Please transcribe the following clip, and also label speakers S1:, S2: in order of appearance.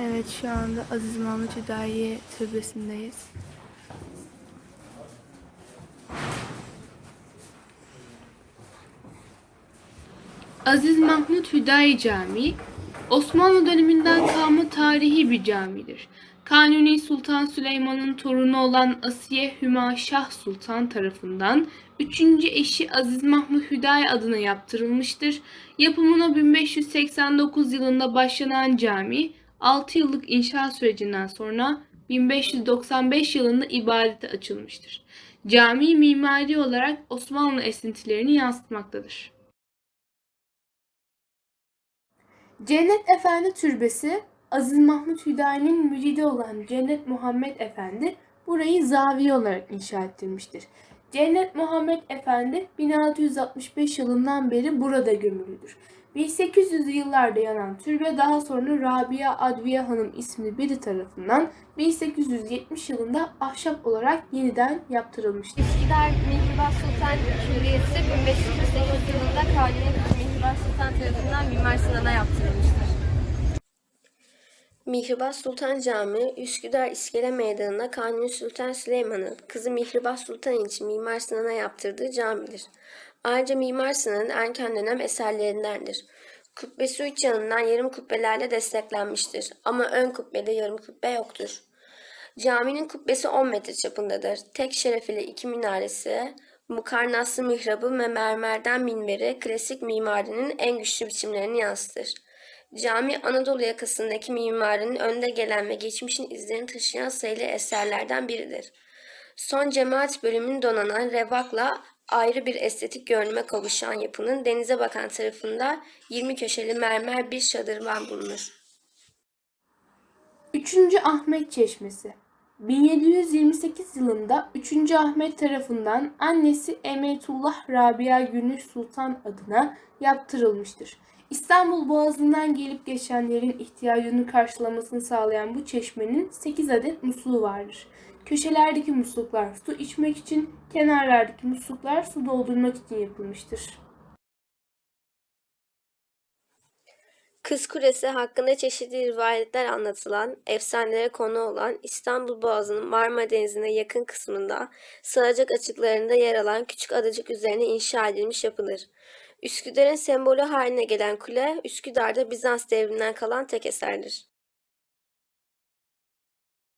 S1: Evet şu anda Aziz Mahmut Hüdayi Türbesi'ndeyiz. Aziz Mahmut Hüdayi Camii, Osmanlı döneminden kalma tarihi bir camidir. Kanuni Sultan Süleyman'ın torunu olan Asiye Hüma Şah Sultan tarafından 3. eşi Aziz Mahmut Hüdayi adına yaptırılmıştır. Yapımına 1589 yılında başlanan cami, 6 yıllık inşaat sürecinden sonra 1595 yılında ibadete açılmıştır. Cami mimari olarak Osmanlı esintilerini yansıtmaktadır. Cennet Efendi Türbesi, Aziz Mahmut Hüdayi'nin müridi olan Cennet Muhammed Efendi burayı zaviye olarak inşa ettirmiştir. Cennet Muhammed Efendi 1665 yılından beri burada gömülüdür. 1800'lü yıllarda yanan türbe daha sonra Rabia Adviye Hanım isimli biri tarafından 1870 yılında ahşap olarak yeniden yaptırılmıştır.
S2: Üsküdar Mihrimah Sultan Külliyesi 1548 yılında Kanuni Mihrimah Sultan tarafından Mimar Sinan'a yaptırılmıştır.
S3: Mihribah Sultan Camii, Üsküdar İskele Meydanı'nda Kanuni Sultan Süleyman'ın kızı Mihribah Sultan için Mimar Sinan'a yaptırdığı camidir. Ayrıca Mimar Sinan'ın erken dönem eserlerindendir. Kubbesi üç yanından yarım kubbelerle desteklenmiştir ama ön kubbede yarım kubbe yoktur. Caminin kubbesi 10 metre çapındadır. Tek şerefeli iki minaresi, mukarnaslı mihrabı ve mermerden minberi klasik mimarinin en güçlü biçimlerini yansıtır. Cami Anadolu yakasındaki mimarinin önde gelen ve geçmişin izlerini taşıyan sayılı eserlerden biridir. Son cemaat bölümünün donanan revakla ayrı bir estetik görünüme kavuşan yapının denize bakan tarafında 20 köşeli mermer bir şadırvan bulunur.
S1: 3. Ahmet Çeşmesi 1728 yılında 3. Ahmet tarafından annesi Emetullah Rabia Gönül Sultan adına yaptırılmıştır. İstanbul Boğazı'ndan gelip geçenlerin ihtiyacını karşılamasını sağlayan bu çeşmenin 8 adet musluğu vardır. Köşelerdeki musluklar su içmek için, kenarlardaki musluklar su doldurmak için yapılmıştır.
S3: Kız Kulesi hakkında çeşitli rivayetler anlatılan, efsanelere konu olan İstanbul Boğazı'nın Marmara Denizi'ne yakın kısmında sığacak açıklarında yer alan küçük adacık üzerine inşa edilmiş yapıdır. Üsküdar'ın sembolü haline gelen kule, Üsküdar'da Bizans devrinden kalan tek eserdir.